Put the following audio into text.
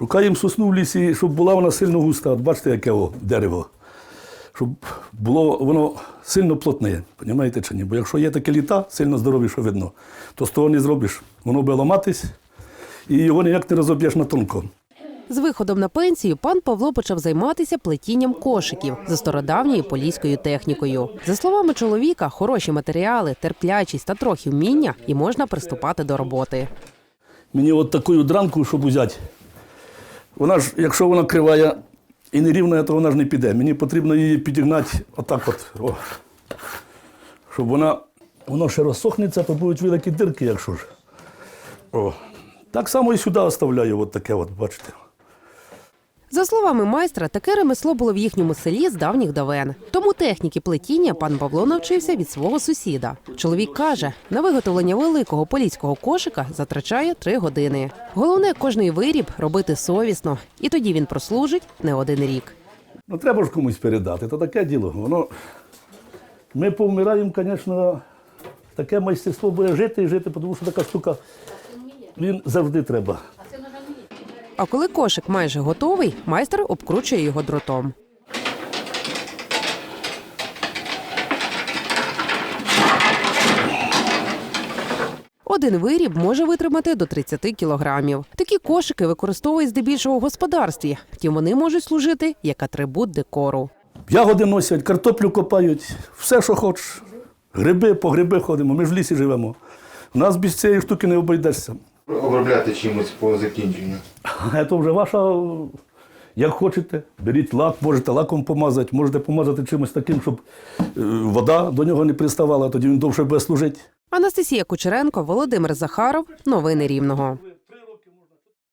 Шукаємо сосну в лісі, щоб була вона сильно густа. От бачите, яке о, дерево. Щоб було воно сильно плотне, розумієте чи ні? Бо якщо є таке літа, сильно здорові, що видно, то з того не зробиш. Воно буде ламатись, і його ніяк не розоб'єш на тонко. З виходом на пенсію пан Павло почав займатися плетінням кошиків за стародавньою поліською технікою. За словами чоловіка, хороші матеріали, терплячість та трохи вміння, і можна приступати до роботи. Мені от таку дранку, щоб взяти. Вона ж, якщо вона кривая і не рівна, то вона ж не піде. Мені потрібно її підігнати отак от. О. Щоб вона, воно ще розсохнеться, то будуть великі дирки, якщо ж. О. Так само і сюди оставляю, от таке, от, бачите. За словами майстра, таке ремесло було в їхньому селі з давніх давен. Тому техніки плетіння пан Павло навчився від свого сусіда. Чоловік каже, на виготовлення великого поліського кошика затрачає три години. Головне кожний виріб робити совісно, і тоді він прослужить не один рік. Ну, треба ж комусь передати, то таке діло. Воно... Ми повмираємо, звісно, таке майстерство буде жити і жити, тому що така штука він завжди треба. А коли кошик майже готовий, майстер обкручує його дротом. Один виріб може витримати до 30 кілограмів. Такі кошики використовують здебільшого в господарстві, втім вони можуть служити як атрибут декору. Ягоди носять, картоплю копають, все, що хочеш. Гриби, по гриби ходимо, ми ж в лісі живемо. У нас без цієї штуки не обійдешся. Обробляти чимось по закінченню. А це вже ваша, як хочете. Беріть лак, можете лаком помазати, можете помазати чимось таким, щоб е, вода до нього не приставала, тоді він довше буде служити. Анастасія Кучеренко, Володимир Захаров. Новини Рівного.